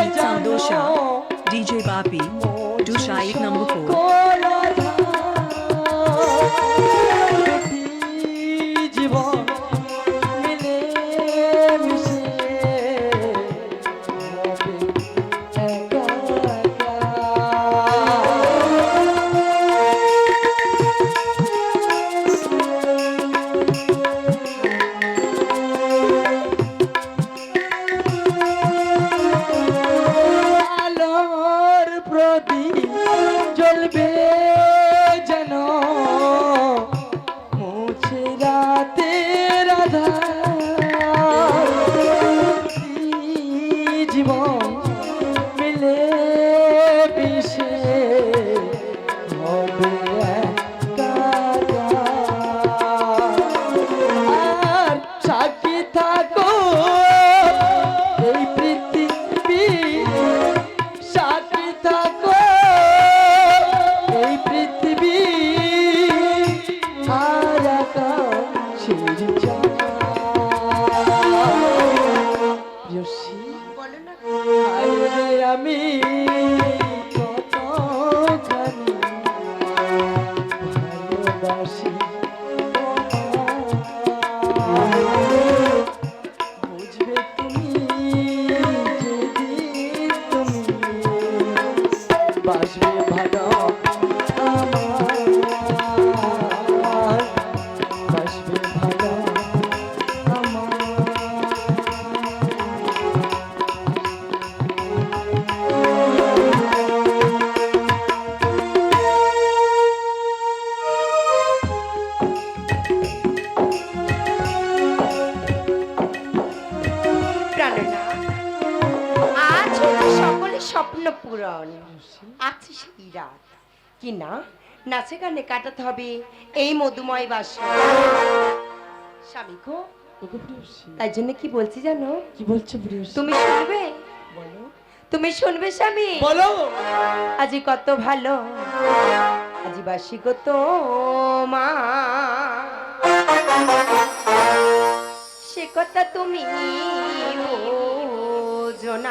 Sweet Sandosha, DJ Bapi, Dusha 8 number 4. থাকো। সকলের স্বপ্ন পূরণ আছে সেই রাত কি না? নাচে গানে কাটাতে হবে এই মধুময় বাস স্বামী গো তাই জন্য কি বলছি জানো? কি বলছো তুমি শুনবে? বলো। তুমি শুনবে স্বামী? বলো। আজি কত ভালো আজি বাসি কত মা সে কথা তুমি বোঝো না।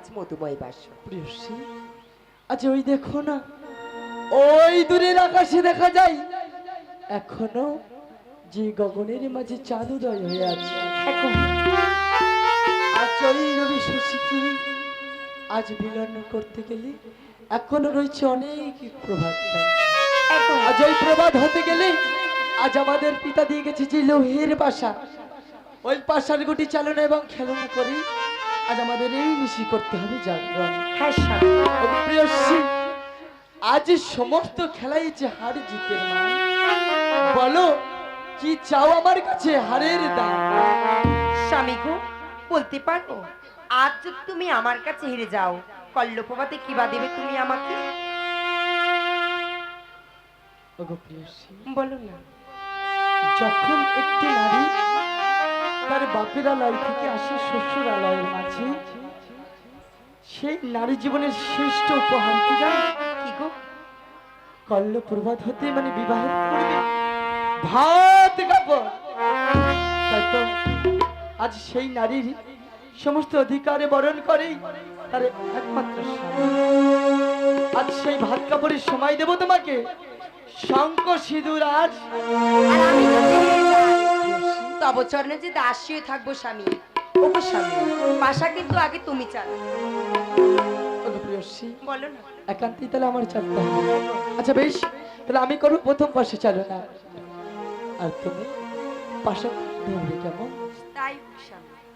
আজ মধুময় বাসর প্রিয়সী আজ ওই দেখো না ওই দূরের আকাশে দেখা যায়। এখনও যে গগনের মাঝে চাঁদ উদয় হয়ে আছে। এখন। আজ ওই রবি শশীকে আজ মিলন করতে গেলে এখনও রয়েছে অনেক প্রভাত। আজ ওই প্রভাত হতে গেলে আজ আমাদের পিতা দিয়ে গেছে যে লোহের বাসা। ওই পাশার গুটি চালনা এবং খেলনা করে আজ আমাদের এই নিশি করতে হবে জাগরণ। হ্যাঁ প্রিয়সী, আজ সমস্ত খেলাই যে হার মান বলো কি চাও আমার কাছে হারের দাম? স্বামী গো বলতে পারব আজ যদি তুমি আমার কাছে হেরে যাও কল্লপবাতে কি বা দেবে তুমি আমাকে? বলো না। যখন একটি নারী তার বাপের আলয় থেকে আসে শ্বশুর আলয়ের মাঝে। সেই নারী জীবনের শ্রেষ্ঠ উপহার কি কি গো? কল্ল প্রভাত হতে মানে বিবাহের পূর্বে ভাত কাপড় আজ সেই নারীর সমস্ত অধিকারে বরণ করেই তার একমাত্র আজ সেই ভাত কাপড়ের সময় দেব তোমাকে। শঙ্খ সিঁদুর আজ আর আমি তব চরণে যে দাসী হয়ে থাকব স্বামী ওগো স্বামী পাশা কিন্তু আগে তুমি চালো বলো না। একান্তি তাহলে আমার চাপতে আচ্ছা বেশ তাহলে আমি করব প্রথম পাশে চালো না। আর তুমি পাশে ধরবে কেমন? তাই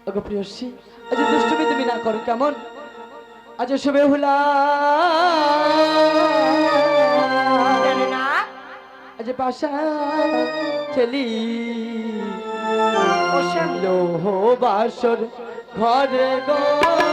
ওগো প্রিয়সী আজ দুষ্টুমি তুমি না করো কেমন? আজ শুভে হুলা। আজ পাশা স্বামী লোহ বাসর ঘরে গো।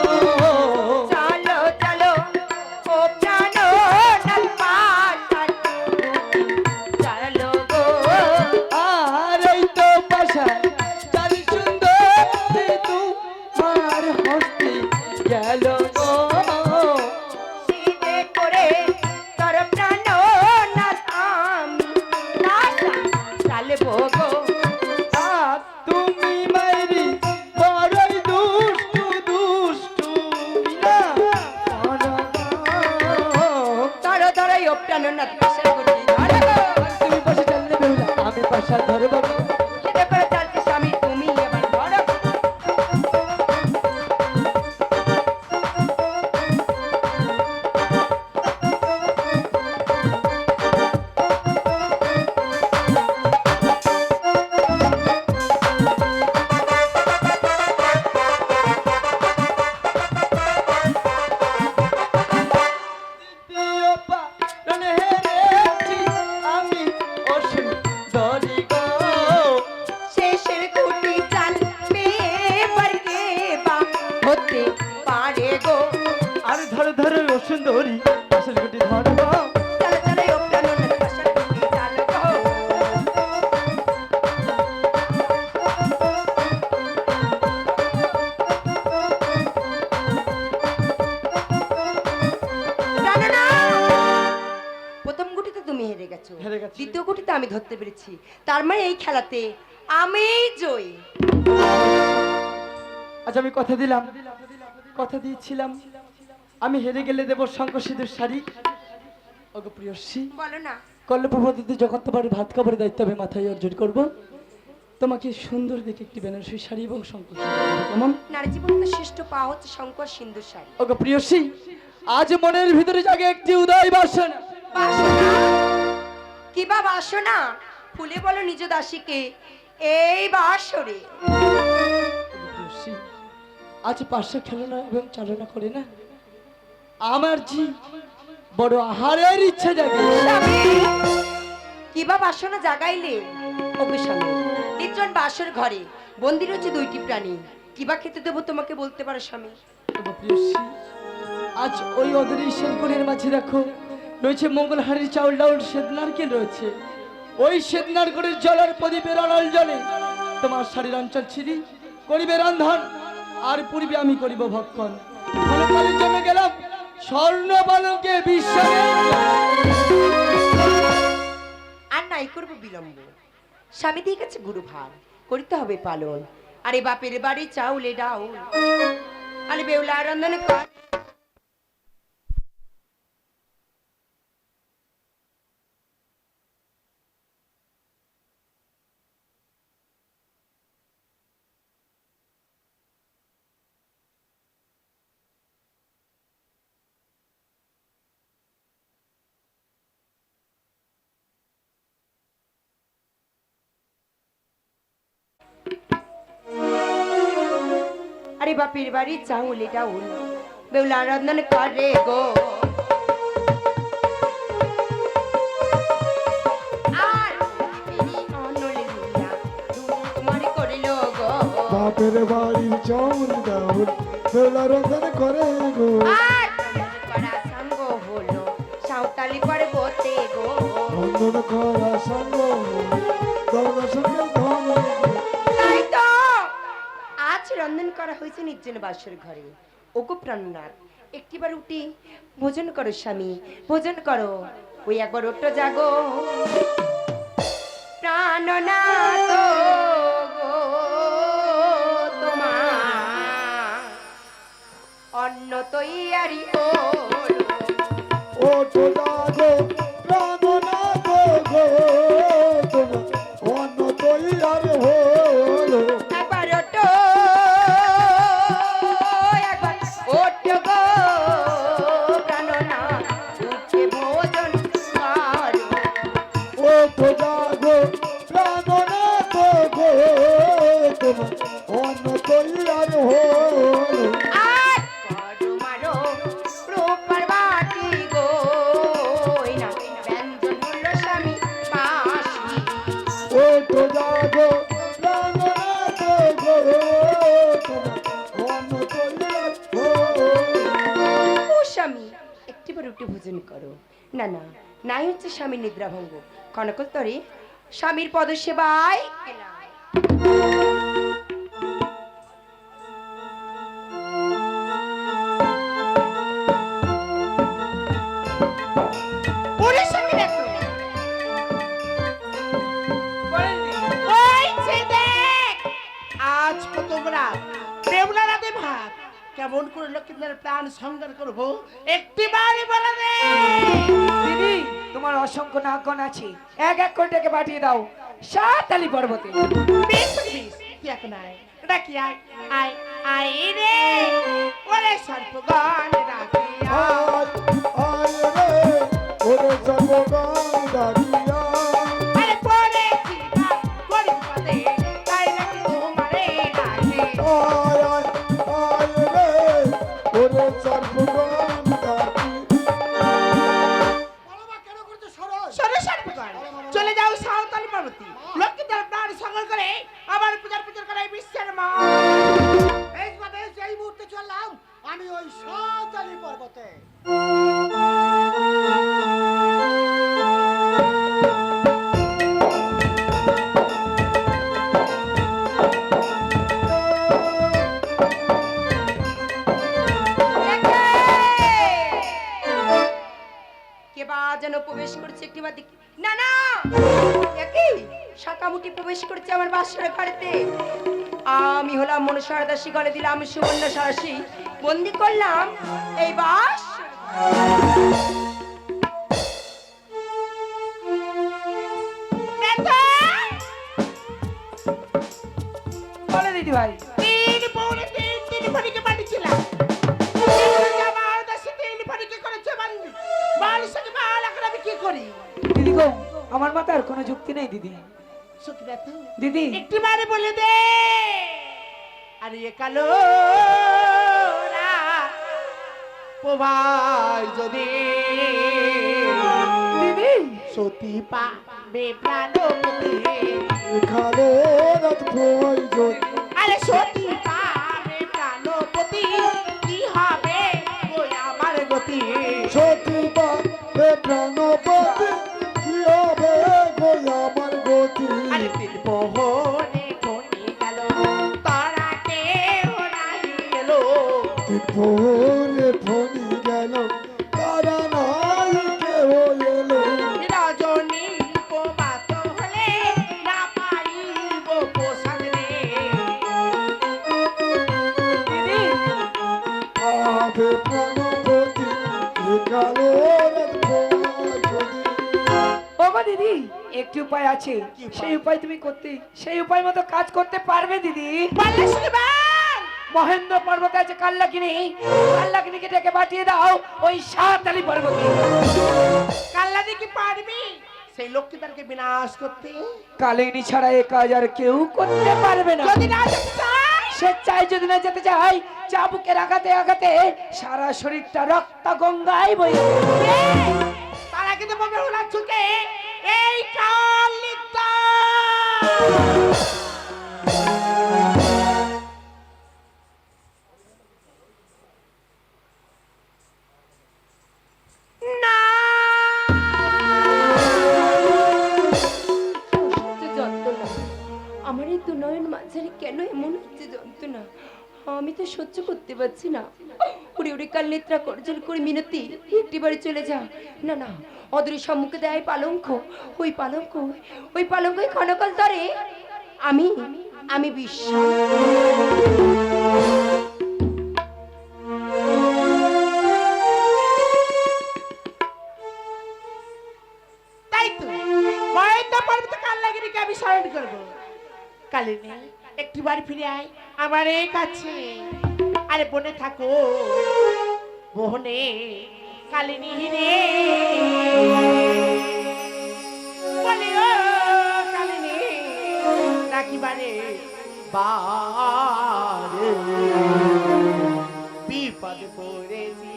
হতে পারে গো। আর ধর ধর সুন্দরী আসল গুটি তুমি হেরে গেছো। দ্বিতীয় গুটিতে আমি ধরতে পেরেছি। তার মানে এই খেলাতে আমি জয়ী। আজ আমি কথা দিলাম কথা দিয়েছিলাম। আমি হেরে গেলে দেব শঙ্খ সিঁদুর শাড়ি। ওগো প্রিয়সী বলো না। কল্লপ পদ্ধতি যখন তোমার ভাত খাবারের দায়িত্ব আমি মাথায় অর্জন করব তোমাকে সুন্দর দেখে একটি বেনারসি শাড়ি এবং দেবো। কেমন? নারী জীবনের শ্রেষ্ঠ পা হচ্ছে শঙ্কর সিন্ধু শাড়ি। ওগো প্রিয়সী আজ মনের ভিতরে জাগে একটি উদয় বাসনা। বাসনা? কি বা বাসনা? ফুলে বলো নিজ দাসীকে এই বাসরে। প্রিয়সী, আজ পাশে খেলনা এবং চালনা করে না। আমার জি বড় আহারের ইচ্ছা জাগে। স্বামী, কি বা বাসনা জাগাইলে? ওগো স্বামী নির্জন বাসর ঘরে বন্দি রয়েছে দুইটি প্রাণী। কিবা খেতে দেবো তোমাকে বলতে পারো স্বামী? আজ ওই অদূরে ঈশ্বরপুরের মাঝে দেখো রয়েছে মঙ্গলহারির চাউল ডাউল নারকেল রয়েছে। ওই শ্বেত নারকেলের জলের প্রদীপের অনল জলে তোমার শাড়ির অঞ্চল ছিলি করিবে রন্ধন। আর পূর্বে আমি করিব ভক্ষণ। জমে গেলাম স্বর্ণ বালকে আর নাই করব বিলম্ব। স্বামী দিয়ে গেছে গুরু ভার করিতে হবে পালন। আরে বাপের বাড়ি চাউলে ডাউল। আরে বেউলা রন্ধন আরে বাপের বাড়ি চাউলে ডাউল বেউলা রন্ধন করে গো। বাপের বাড়ির চাউল ডাউল বেলা রন্ধন করে গো। আর করা সাঁওতালি পর্বতে গো। রন্ধন করা সঙ্গ দরদ সঙ্গে ধন রন্ধন করা হয়েছে নির্জন বাসর ঘরে। ওগো প্রাণনাথ একটিবার উঠি, ভোজন করো স্বামী, ভোজন করো, ওই একবার ওটো জাগো। প্রাণনাথ গো অন্ন তৈয়ারি ও তো জাগো প্রাণনাথ অন্ন তৈয়ার হলো স্বামী, একটিবার উঠে ভোজন করো। না না, নাই হচ্ছে স্বামীর নিদ্রাভঙ্গ কনকল তরে স্বামীর পদসেবায় করে প্রাণ সংগ্রহ করব। একটি বাড়ি বলে দিদি তোমার অসংখ্য নাগন আছে। এক এক করে ডেকে পাঠিয়ে দাও। সাতালি পর্বতে। বেশ বেশ কি এখন আয়। ডাকি আয়? আয় আয় রে। ওরে সর্পগান ডাকি আয় রে ওরে সর্বগান বাসার ঘরেতে। আমি হলাম মনসার দাসী গলে দিলাম সুবর্ণ সারাসী বন্দি করলাম এই বাস দিদি। একটি বারে বলে দে। আরে এ কালো প্রভাই যদি দিদি। সতী পাবে রাত প্রয়োজন আরে সতী পাবে প্রাণপতি কি হবে ওই আমার গতি? সতী প্রাণপতি ভোরে ফোনি গেল। তারা নাই কেউ এলো। রজনী প্রভাত হলে না পাইব পোষাক রে। আবে প্রাণপতি এখানে রাত প্রয়োজন ও গো দিদি একটি উপায় আছে। সেই উপায় তুমি করতে সেই উপায় মতো কাজ করতে পারবে দিদি। পারলে শুনবেন মহেন্দ্র পর্বতে আছে কাল্লাকিনি কাল্লাকিনিকে ডেকে পাঠিয়ে দাও ওই সাতালি পর্বতে। কাল্লাদি কি পারবি? সেই লক্ষ্মীদারকে বিনাশ করতে। কালিনী ছাড়া এ কাজ আর কেউ করতে পারবে না। যদি না সে চাই যদি না যেতে চাই চাবুকের আঘাতে আঘাতে সারা শরীরটা রক্ত গঙ্গায় যাবে। তার আগে তো বলবে ওনার চুকে এই কালিতা পারছি না। উড়ে উড়ে কাল নেত্রা করজল করে মিনতি একটি বাড়ি চলে যা। না না অদূরে সম্মুখে দেয় পালঙ্ক। ওই পালঙ্ক ওই পালঙ্ক ক্ষণকাল তরে আমি আমি বিশ্বাস তাই তো। মায়ের তো পর্বত কাল আমি স্মরণ করব। কালিনী একটু বাড়ি ফিরে আয়। আমার এই কাছে। আরে বনে থাকো। মোহনে কালিনী রে। কালিনী রাখিবারে বারে। বিপদ পড়েছি।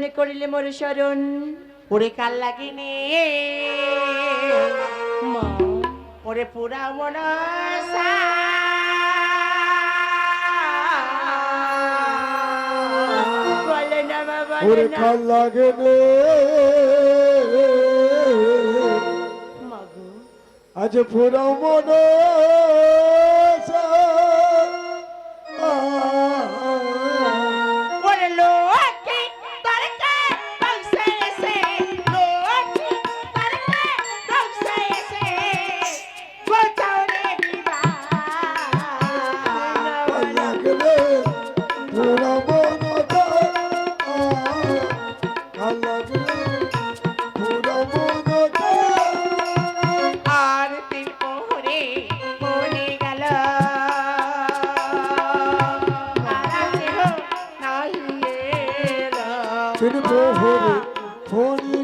কিসের করিলে মোরে স্মরণ। ওরে কাল লাগিনি ওরে পুরা মন ওরে বলে লাগে আজ পুরা মন এলো তিন প্রহরে ফোনি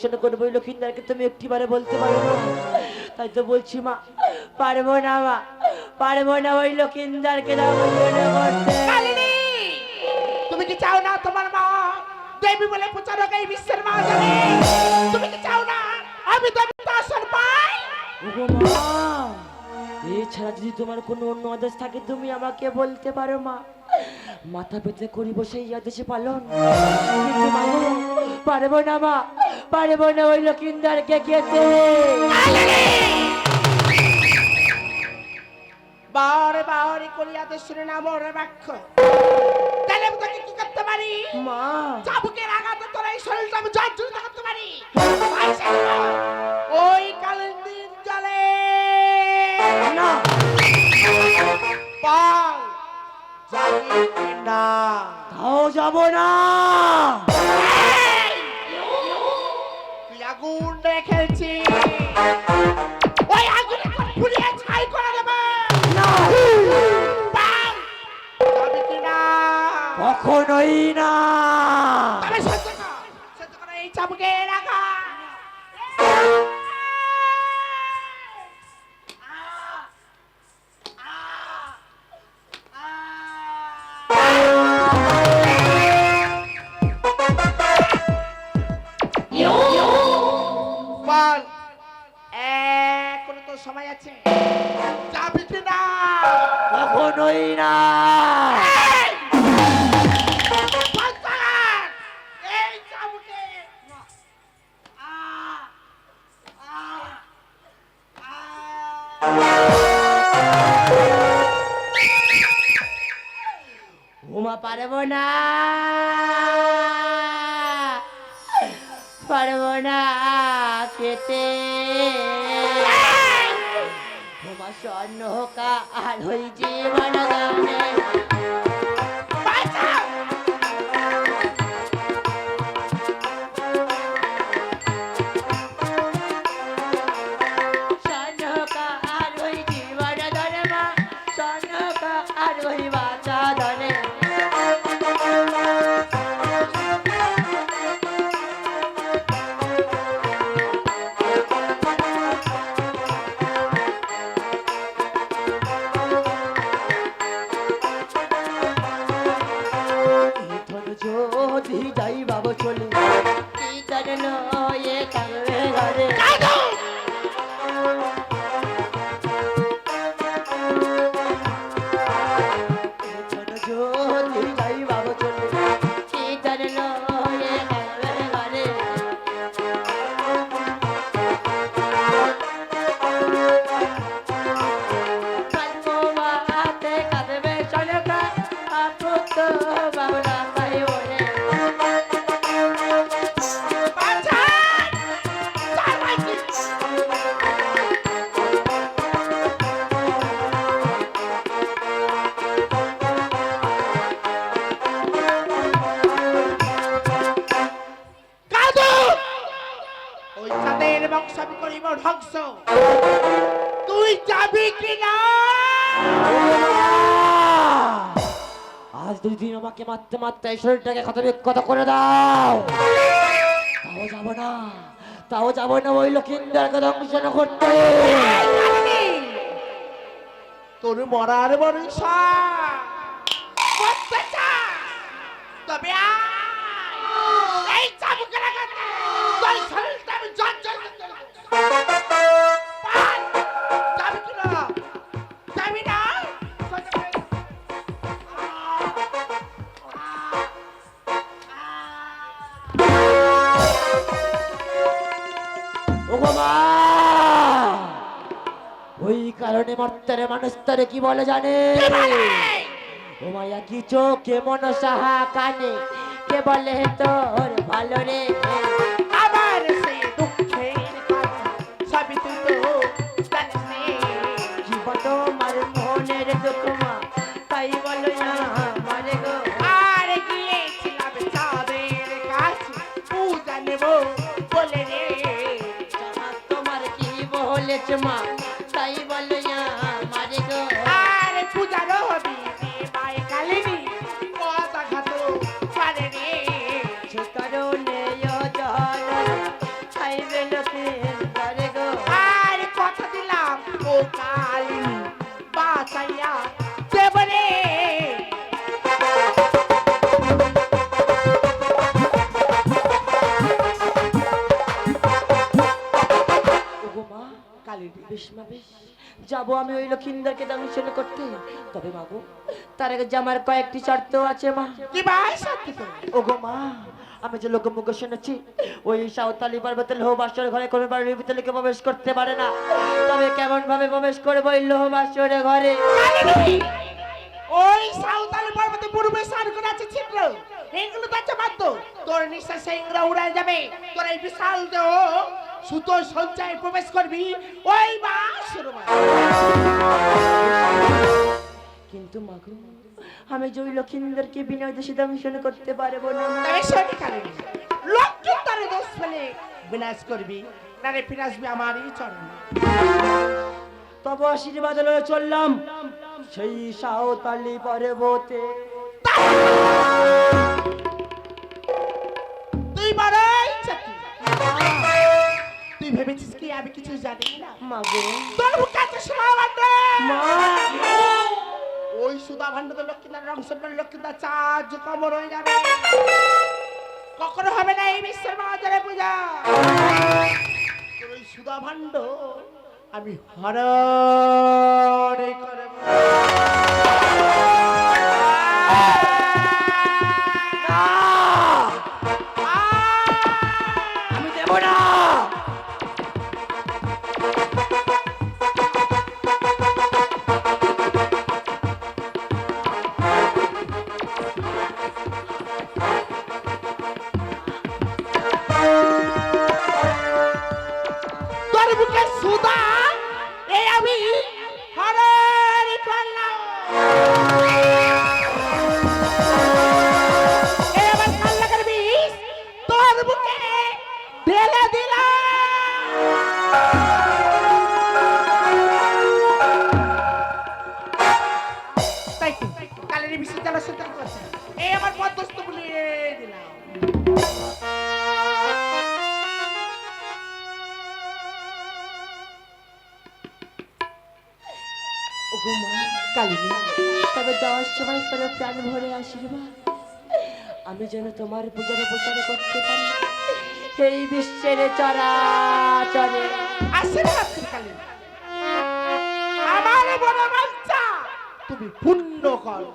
দংশন করব ওই লক্ষিন্দারকে তুমি একটিবারে বলতে পারো না। তাই তো বলছি মা পারব না মা পারব না। ওই লক্ষ্মীদারকে তুমি কি চাও না তোমার মা? দেবী বলে প্রচারক এই বিশ্বের মা জানে। তুমি কি চাও না আমি দেবী দর্শন পাই? মা এছাড়া যদি তোমার কোনো অন্য আদেশ থাকে তুমি আমাকে বলতে পারো মা। মাথা পেতে করিব সেই আদেশে পালন। পারব না মা। পারব না ওই লক্ষিন্দারকে খেতে। বারে শুনে না মোর বাক্য। তাহলে আমি তোকে কি করতে পারি? মা। চাবুকের আঘাতে তোর এই শরীরটা আমি জর্জরিত করতে পারি। ওই জলে না। পাল যাবি কি না তাও যাব না। রেখেছি। পারব না পেতে তোমার স্বর্ণ হোকা আর হই জীবন গানে। এই শরীরটাকে ক্ষত বিক্ষত করে দাও। তাও যাব না তাও যাব না ওই লক্ষিন্দারকে ধ্বংস না করতে। তোর মরার বর্ষা তবে এই চাবুকে লাগাতে তোর শরীরটা আমি জর্জর কারণে মর্তারে মানুষ তারে কি বলে জানে? ও মায়া কি চোখে মন সাহা কানে? কে বলে তোর ভালো রে? আমার সেই দুঃখের কথা সবই তুই তো জানিস। জীবন তোমার মনের দুঃখ মা তাই বলো না মারে গো। আর গিয়েছিলাম চাঁদের কাছে পূজা নেব বলে রে। তোমার কি বলেছে মা? তাই বলো যাব আমি ওই লক্ষিন্দারকে দংশন করতে। তবে মাগো তার আগে যে আমার কয়েকটি শর্ত আছে মা। কি ভাই ওগো মা আমি যে লোক মুখ শুনেছি ওই সাঁওতালি পর্বতের লোহ বাসর ঘরে কোনো বাড়ির ভিতরে কেউ প্রবেশ করতে পারে না। তবে কেমন ভাবে প্রবেশ করব ওই লোহ বাসর ঘরে? ওই সাঁওতালি পর্বতে পূর্বে স্নান করে আছে ছিদ্র এগুলো তো আছে মাত্র তোর নিঃশ্বাসে ইংরা উড়ায় যাবে। তোর এই বিশাল দেহ সুতো সঞ্চয় প্রবেশ করবি ওই বাসর কিন্তু মাগো আমি যে ওই লক্ষিন্দরকে বিনয় দোষী দংশন করতে পারব না। তবে শোনি কালে লক্ষ্মী তারে দোষ ফেলে বিনাশ করবি না রে ফিরে আসবি আমারই চরণ। তবে আশীর্বাদ লয়ে চললাম সেই সাঁওতালি পর্বতে। ভেবেছিস কি আমি কিছু জানি না মাগো তোর মুখে আছে সোনা মা ওই সুধা ভান্ড তো লক্ষ্মীদার রংসর লক্ষ্মীদার চার্জ কমর হয়ে যাবে কখনো হবে না এই বিশ্বের বাজারে পূজা ওই সুধা ভান্ড আমি হরণে করে তবে যাওয়ার সময় করে প্রাণ ভরে আশীর্বাদ। আমি যেন তোমার পূজার প্রচার করতে পারি। এই বিশ্বের চরাচরে। আশীর্বাদ কালী তুমি পুণ্য করো।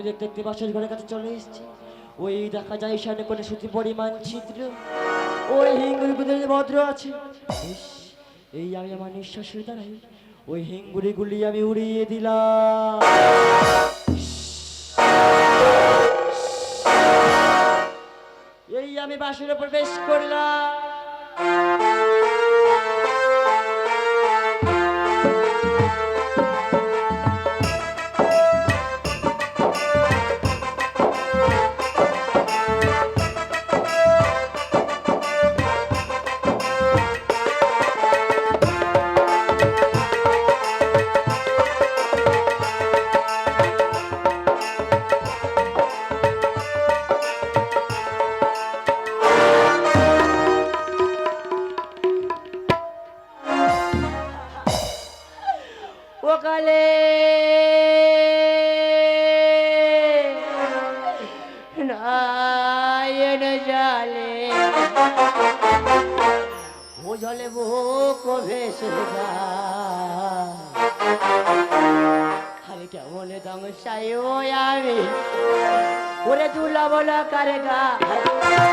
আমি দেখতে দেখতে বাসর ঘরের কাছে চলে এসেছি ওই দেখা যায় সামনে করে সুতি পরিমাণ ছিদ্র ওই হিঙ্গুরি গুলি ভদ্র আছে বেশ, এই আমি আমার নিঃশ্বাসের দ্বারাই ওই হিঙ্গুরি গুলি আমি উড়িয়ে দিলাম এই আমি বাসরে প্রবেশ করলাম দুলা বলা